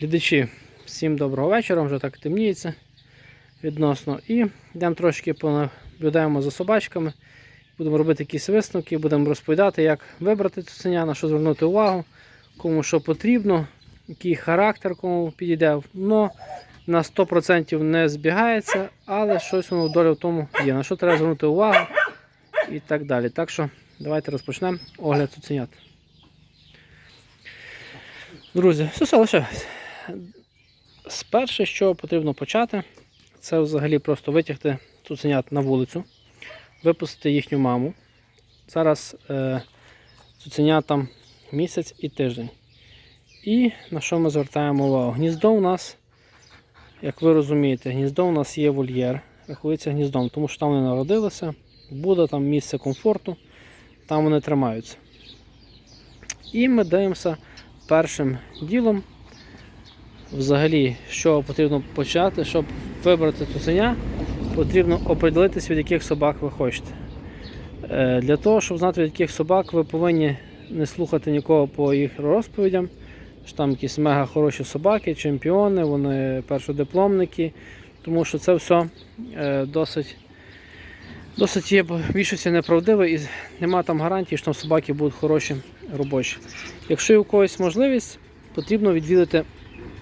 Глядачі, всім доброго вечора, вже так темніється відносно. І йдемо трошки понаблюдаємо за собачками. Будемо робити якісь висновки, будемо розповідати, як вибрати цуценя, на що звернути увагу, кому що потрібно, який характер кому підійде. Но на 100% не збігається, але щось воно доля в тому є. На що треба звернути увагу і так далі. Так що давайте розпочнемо огляд цуценят. Друзі, все, все лишилось. Сперше, що потрібно почати, це взагалі просто витягти цуценят на вулицю, випустити їхню маму. Зараз е, цуценятам місяць і тиждень. І на що ми звертаємо увагу? Гніздо у нас, як ви розумієте, гніздо у нас є вольєр, рахується гніздом, тому що там вони народилися, буде там місце комфорту, там вони тримаються. І ми дивимося першим ділом, взагалі, що потрібно почати, щоб вибрати цуценя, потрібно оприділитися, від яких собак ви хочете. Е, Для того, щоб знати, від яких собак, ви повинні не слухати нікого по їх розповідям. Що там якісь мега хороші собаки, чемпіони, вони першодипломники, тому що це все е, досить. Досить є більшості неправдиве і нема там гарантії, що там собаки будуть хороші робочі. Якщо є у когось можливість, потрібно відвідати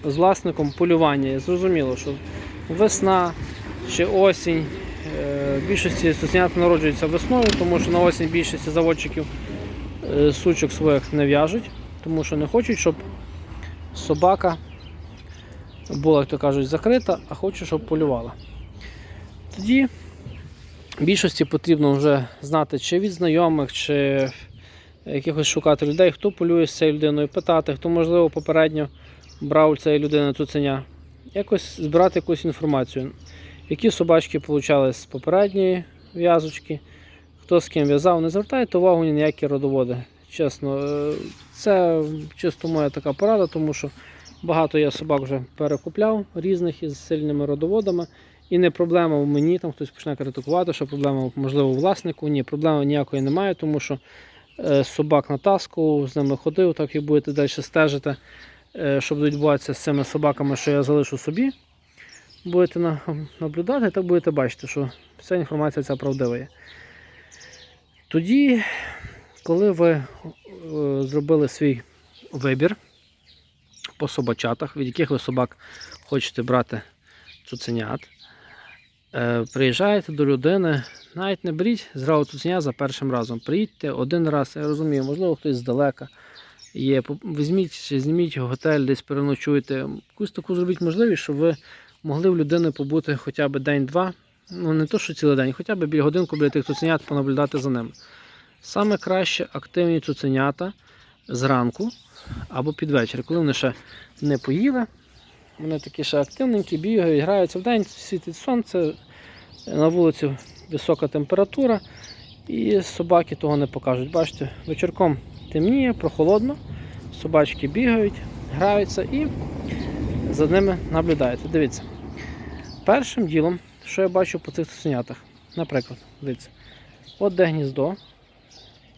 з власником полювання. Зрозуміло, що весна чи осінь. е, В більшості стуснят народжуються весною, тому що на осінь більшості заводчиків е, сучок своїх не в'яжуть, тому що не хочуть, щоб собака була, як то кажуть, закрита, а хочуть, щоб полювала. Тоді більшості потрібно вже знати, чи від знайомих, чи якихось шукати людей, хто полює з цією людиною, питати, хто, можливо, попередньо брав у цієї людини цуценя. Якось збирати якусь інформацію. Які собачки получали з попередньої в'язочки, хто з ким в'язав, не звертайте увагу ні на які родоводи. Чесно, Е, це чисто моя така порада, тому що багато я собак вже перекупляв різних із сильними родоводами. І не проблема в мені, там хтось почне критикувати, що проблема можливо у власнику. Ні, проблеми ніякої немає, тому що е, собак натаскував, з ними ходив, так і будете далі стежити, що буде відбуватися з цими собаками, що я залишу собі. Будете наблюдати, так будете бачити, що вся інформація ця правдива є. Тоді, коли ви е, зробили свій вибір по собачатах, від яких ви собак хочете брати цуценят, Е, Приїжджаєте до людини, навіть не беріть зразу цуценя за першим разом. Приїдьте один раз, я розумію, можливо, хтось здалека є. Візьміть зніміть готель, десь переночуйте. Якусь таку зробіть можливість, щоб ви могли в людини побути хоча б день-два. Ну не то, що цілий день, хоча б біля годинку біля тих цуценят понаблюдати за ними. Саме краще активні цуценята зранку або під вечір, коли вони ще не поїли. Вони такі ще активненькі, бігають, граються в день, світить сонце, на вулиці висока температура, і собаки того не покажуть. Бачите, вечірком темніє, прохолодно, собачки бігають, граються і за ними наблюдаєте. Дивіться. Першим ділом, що я бачу по цих цуценятах, наприклад, дивіться, от де гніздо,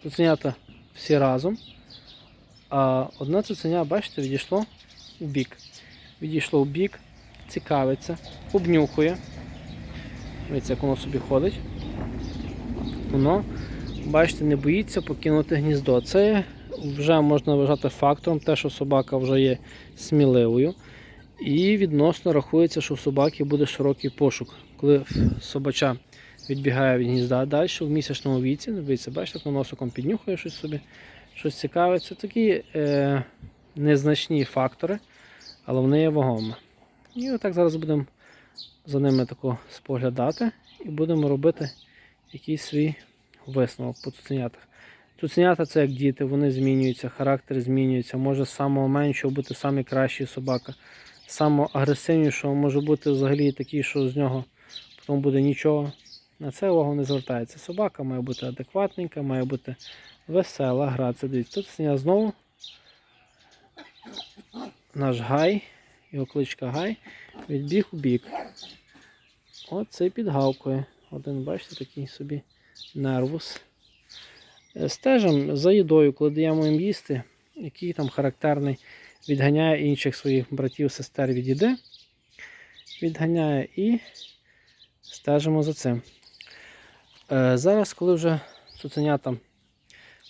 цуценята всі разом, а одне цуценя, бачите, відійшло в бік відійшло в бік, цікавиться, обнюхує. Дивіться, як воно собі ходить. Воно, бачите, не боїться покинути гніздо. Це вже можна вважати фактором, те, що собака вже є сміливою. І відносно рахується, що в собаки буде широкий пошук. Коли собача відбігає від гнізда далі в місячному віці, дивіться, бачите, як носиком піднюхує щось собі, щось цікаве. Це такі е, незначні фактори але вони є вагомі. І отак зараз будемо за ними тако споглядати і будемо робити якийсь свій висновок по цуценятах. Цуценята це як діти, вони змінюються, характер змінюється. Може з самого меншого бути найкращий собака, самого може бути взагалі такий, що з нього потім буде нічого. На це увагу не звертається. Собака має бути адекватненька, має бути весела, гратися. Дивіться, тут цуценя знову наш гай, його кличка Гай, відбіг у бік. Оцей підгавкує. Один, бачите, такий собі нервус. Е, Стежимо за їдою, коли даємо їм їсти, який там характерний відганяє інших своїх братів, сестер від їди. Відганяє і стежимо за цим. Е, зараз, коли вже цуценята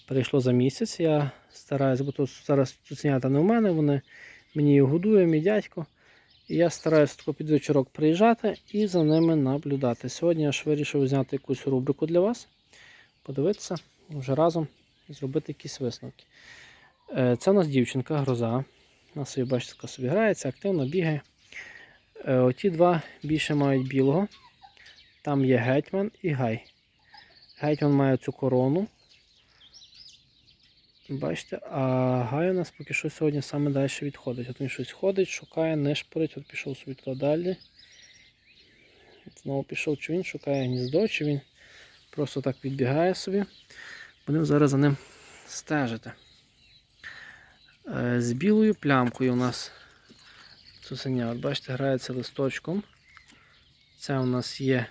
перейшло за місяць, я стараюся, бо тут зараз цуценята не в мене, вони мені їх годує, мій дядько. І я стараюся тако під вечорок приїжджати і за ними наблюдати. Сьогодні я ж вирішив зняти якусь рубрику для вас, подивитися, вже разом зробити якісь висновки. Е, Це у нас дівчинка, гроза. Вона собі, бачите, така собі грається, активно бігає. Е, Оті два більше мають білого. Там є гетьман і гай. Гетьман має цю корону. Бачите, а гай у нас поки що сьогодні саме далі відходить. От він щось ходить, шукає, не шпорить, от пішов собі туди далі. Знову пішов, чи він шукає гніздо, чи він просто так відбігає собі. Будемо зараз за ним стежити. Е, З білою плямкою у нас цуценя. От бачите, грається листочком. Це у нас є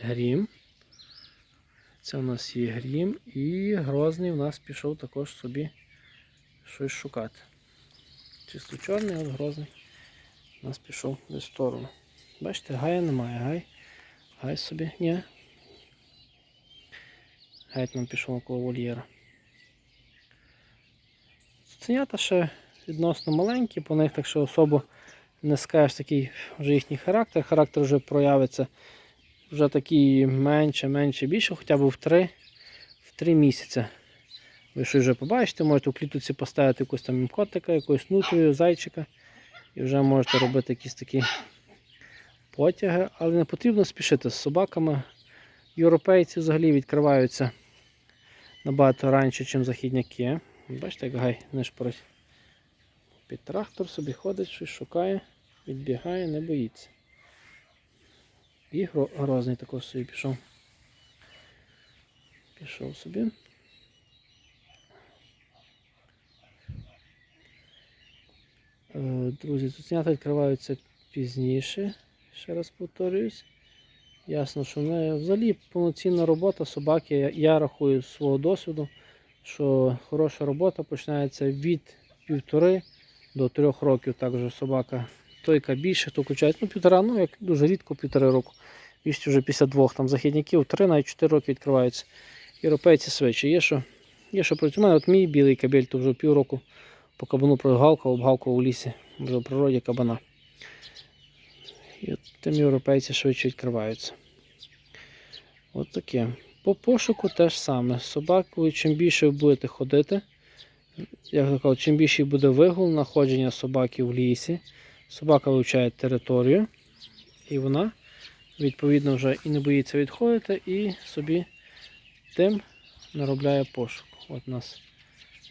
грім. Це у нас є грім. І грозний у нас пішов також собі щось шукати. Чисто чорний, от грозний у нас пішов в сторону. Бачите, гая немає, гай. Гай собі. Ні. Гетьман пішов около вольєра. Цуценята ще відносно маленькі, по них так що особо не скажеш такий вже їхній характер. Характер вже проявиться вже такий менше, менше, більше, хоча б в 3, в 3 місяці. Ви щось вже побачите, можете в клітуці поставити якусь там котика, якусь нутрію, зайчика. І вже можете робити якісь такі потяги, але не потрібно спішити з собаками. Європейці взагалі відкриваються набагато раніше, ніж західняки. Бачите, як гай не шпорить. Під трактор собі ходить, щось шукає, відбігає, не боїться. І грозний також собі пішов. Пішов собі. Е, Друзі, цуценята відкриваються пізніше, ще раз повторююсь. Ясно, що не взагалі повноцінна робота собаки. Я, я рахую з свого досвіду, що хороша робота починається від півтори до трьох років. Також собака тойка більше, то включається. Ну, півтора, ну як дуже рідко півтори року. Більше вже після двох там західників, три навіть чотири роки відкриваються. Європейці швидше. Є що, є що працює. У мене от мій білий кабель, то вже півроку по кабану прогалкав, обгалкав у лісі, вже в природі кабана. І от тим європейці швидше відкриваються. От таке. По пошуку теж саме. Собакою, чим більше ви будете ходити, як то кажуть, чим більше буде вигул, знаходження собаки в лісі, собака вивчає територію, і вона, відповідно, вже і не боїться відходити, і собі тим наробляє пошук. От у нас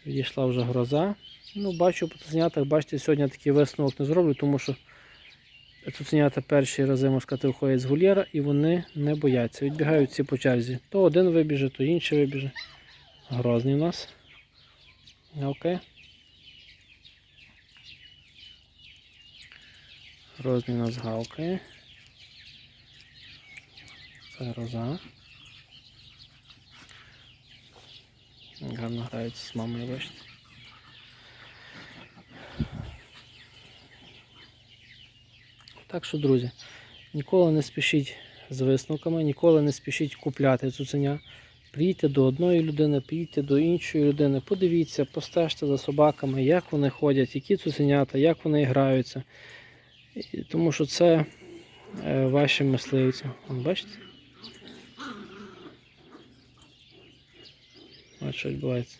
відійшла вже гроза. Ну, бачу по цуценятах, бачите, сьогодні такий висновок не зроблю, тому що цуценята перші рази, можна сказати, виходять з гульєра і вони не бояться. Відбігають всі по черзі. То один вибіже, то інший вибіже. Грозний у нас. Окей. Грозний у нас гавкає. Це гроза. Гарно грається з мамою, бачите. Так що, друзі, ніколи не спішіть з висновками, ніколи не спішіть купляти цуценя. Приїдьте до одної людини, приїдьте до іншої людини, подивіться, постежте за собаками, як вони ходять, які цуценята, як вони граються. Тому що це е, ваші мисливці. Вон, Бачите? Ось що відбувається.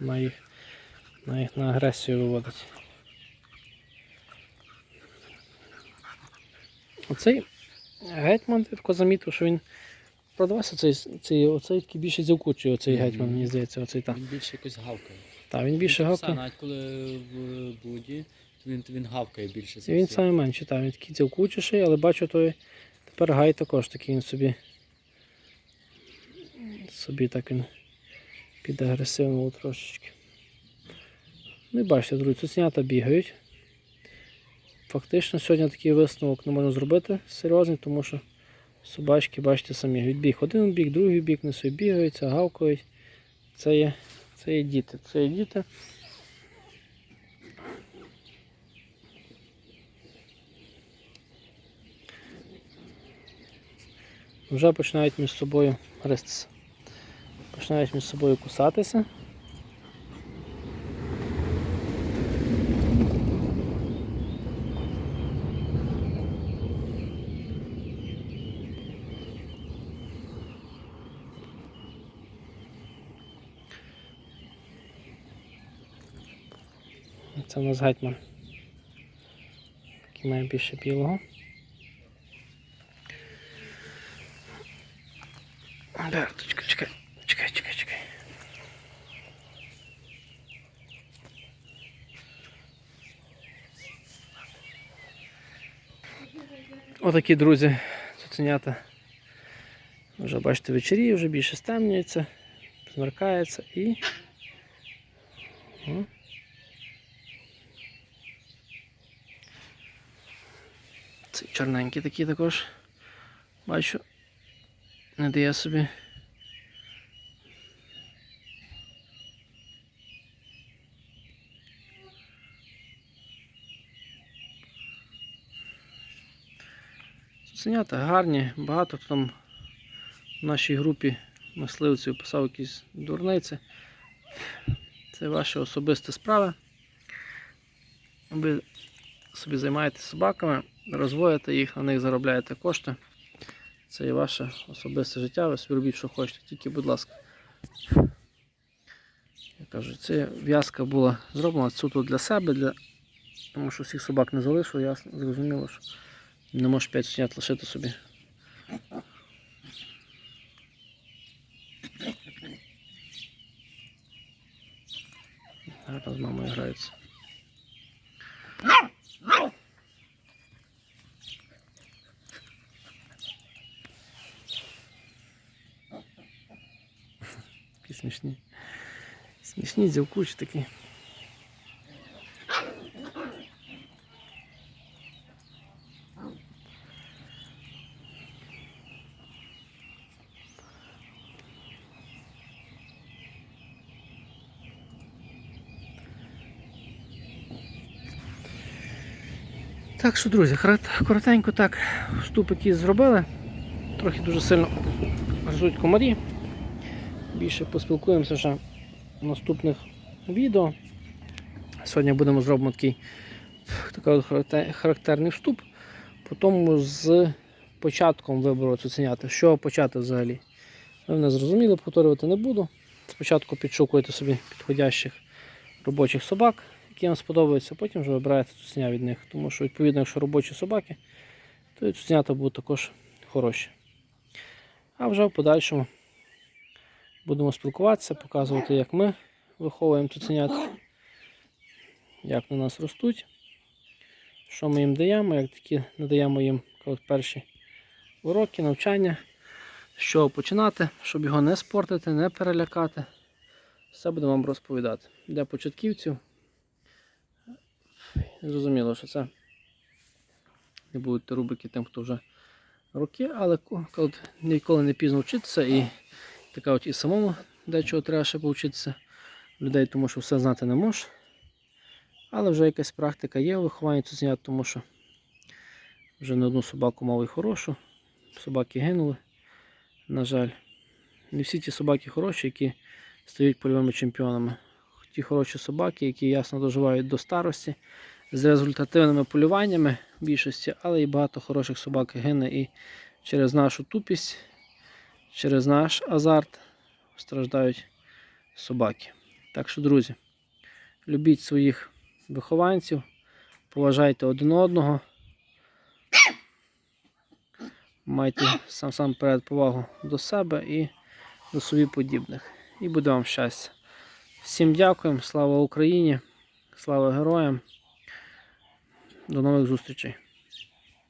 На їх, на їх на агресію виводить. Оцей гетьман я тако замітив, що він продавався цей, цей, оцей такий більше зівкучий, оцей гетьман, мені здається, оцей так. Він більше якось гавкає. Та, він більше Він гавкає. Навіть коли в буді, то він, він гавкає більше. І він саме менший, так, він такий цілкучіший, але бачу, той тепер гай також такий він собі. Собі так він підагресивнув трошечки. Ну і бачите, друзі, цуценята бігають. Фактично сьогодні такий висновок не можна зробити серйозний, тому що собачки, бачите самі, відбіг один бік, другий бік, не собі бігаються, гавкають. Це є, це є діти. Це є діти. Вже починають між собою гристися. Починають між собою кусатися. Це у нас гетьман. Який має більше білого. Так, чекай, чекай, чекай, чекай. Отакі, друзі, цуценята. Вже бачите, вечері, вже більше стемнюється, змеркається і. Цей чорненький також. Бачу. Не дає собі. Цуценята гарні, багато хто там в нашій групі мисливців писав якісь дурниці. Це ваші особисті справи. Ви собі займаєтесь собаками, розводите їх, на них заробляєте кошти. Це і ваше особисте життя, ви собі робіть, що хочете, тільки, будь ласка. Я кажу, ця в'язка була зроблена суто для себе, для... тому що всіх собак не залишу, ясно, зрозуміло, що не можеш 5 сунят лишити собі. Гарно з мамою граються. Такі смішні. Смішні дівкучі такі. Так що, друзі, коротенько так вступ якийсь зробили. Трохи дуже сильно гризуть комарі. Більше поспілкуємося вже в наступних відео. Сьогодні будемо зробимо такий, такий характерний вступ. Потім з початком вибору цуценяти. З чого почати взагалі? Ви мене зрозуміли, повторювати не буду. Спочатку підшукуєте собі підходящих робочих собак, які вам сподобаються, потім вже вибираєте цуценя від них. Тому що, відповідно, якщо робочі собаки, то цуценята будуть також хороші. А вже в подальшому будемо спілкуватися, показувати, як ми виховуємо цуценят, як на нас ростуть, що ми їм даємо, як такі надаємо їм перші уроки, навчання, з чого починати, щоб його не спортити, не перелякати. Все будемо вам розповідати. Для початківців зрозуміло, що це не будуть рубрики тим, хто вже роки, але коли ніколи не пізно вчитися і така от і самому дечого треба ще повчитися людей, тому що все знати не можеш. Але вже якась практика є у вихованні цуценят, тому що вже не одну собаку мав і хорошу. Собаки гинули, на жаль. Не всі ті собаки хороші, які стають польовими чемпіонами. Ті хороші собаки, які ясно доживають до старості з результативними полюваннями в більшості, але і багато хороших собак гине і через нашу тупість, через наш азарт страждають собаки. Так що, друзі, любіть своїх вихованців, поважайте один одного. Майте сам сам перед повагу до себе і до собі подібних. І буде вам щастя. Всім дякуємо, слава Україні, слава героям. До нових зустрічей.